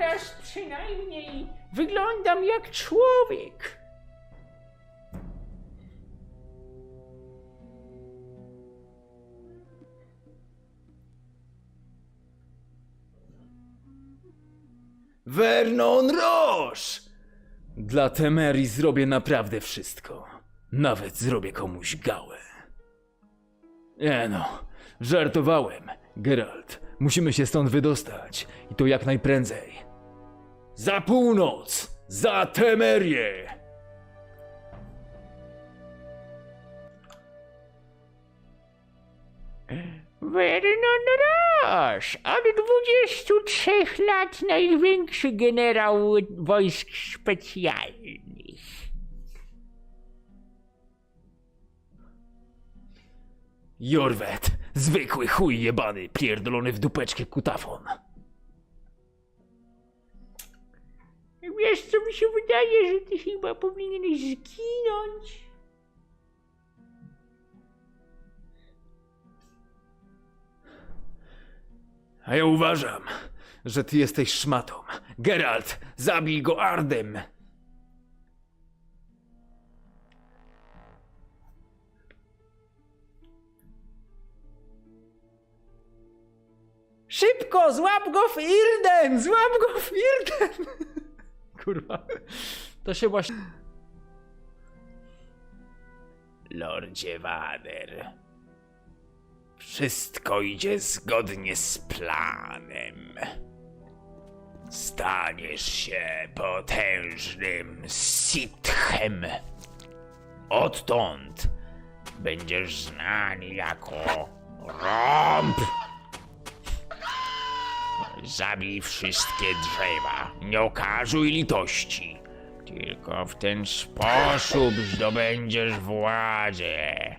Teraz przynajmniej wyglądam jak człowiek. Vernon Roche! Dla Temerii zrobię naprawdę wszystko. Nawet zrobię komuś gałę. Nie no, żartowałem. Geralt, musimy się stąd wydostać. I to jak najprędzej. Za północ! Za Temerię! Vernon Roche, od 23 lat największy generał wojsk specjalnych. Jorwet, zwykły chuj jebany, pierdolony w dupeczkę kutafon. Wiesz, co mi się wydaje, że ty chyba powinieneś zginąć? A ja uważam, że ty jesteś szmatą. Geralt, zabij go Ardem! Szybko, złap go w Irden! Złap go w Irden! Kurwa, to się właśnie... Lordzie Wader, wszystko idzie zgodnie z planem. Staniesz się potężnym sitchem. Odtąd będziesz znany jako Rąb. Zabij wszystkie drzewa, nie okazuj litości. Tylko w ten sposób zdobędziesz władzę.